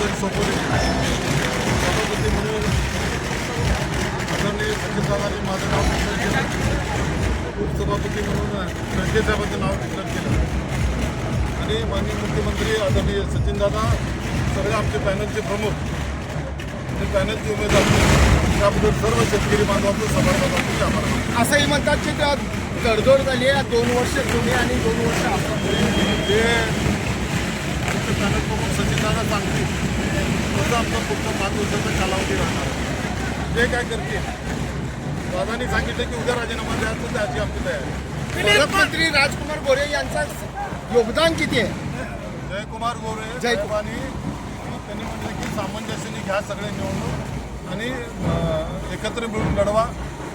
जबाबदारी सोपवली सभापती म्हणून आदरणीय सचिनदादांनी माझं नाव डिक्लेअर केलं. उपसभापती म्हणून संजय साहेबांचं नाव डिक्लेअर केलं. आणि माननीय मुख्यमंत्री आदरणीय सचिनदादा सगळे आमचे पॅनलचे प्रमुख आणि पॅनलचे उमेदवार त्याबद्दल सर्व शेतकरी बांधवांचं समाजाचे आभार असंही म्हणतात की त्या तडजोड झाली आहे. दोन वर्ष तुम्ही आणि दोन वर्ष आपण जे आमचे पॅनल प्रमुख तसं आमचा पुढचा पाच वर्षाचा कालावधी राहणार. जे काय करतील दादानी सांगितलं की उद्या राजीनामा द्यायचं त्याची आमची तयारी. पालकमंत्री राजकुमार गोरे यांचा योगदान किती आहे? जयकुमार गोरे जय- साहेबांनी त्यांनी म्हटलं की सामंजस्याने घ्या सगळे निवडणूक आणि एकत्र मिळून लढवा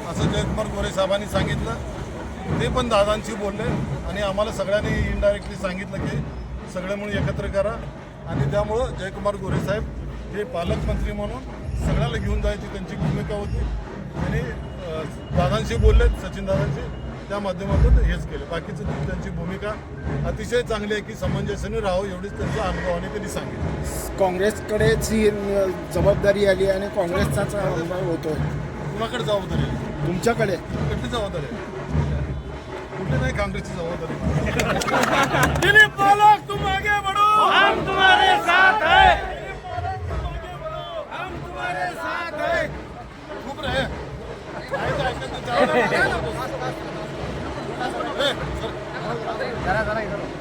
असं जयकुमार गोरे साहेबांनी सांगितलं. ते पण दादांशी बोलले आणि आम्हाला सगळ्यांनी इनडायरेक्टली सांगितलं की सगळे म्हणून एकत्र करा. आणि त्यामुळं जयकुमार गोरे साहेब हे पालकमंत्री म्हणून सगळ्याला घेऊन जायची त्यांची भूमिका होती. आणि अं, दादांशी बोलले सचिन दादांशी. त्या माध्यमातून हेच केलं. बाकीचं त्यांची भूमिका अतिशय चांगली आहे की समंजस्याने राहावं एवढीच त्यांच्या अनुभवाने त्यांनी सांगितलं. काँग्रेसकडेच ही जबाबदारी आली आणि काँग्रेसचाच अनुभव होतोय. कुणाकडे जबाबदारी आहे? तुमच्याकडे? कुठली जबाबदारी आहे? कुठली नाही काँग्रेसची जबाबदारी. जरा जरा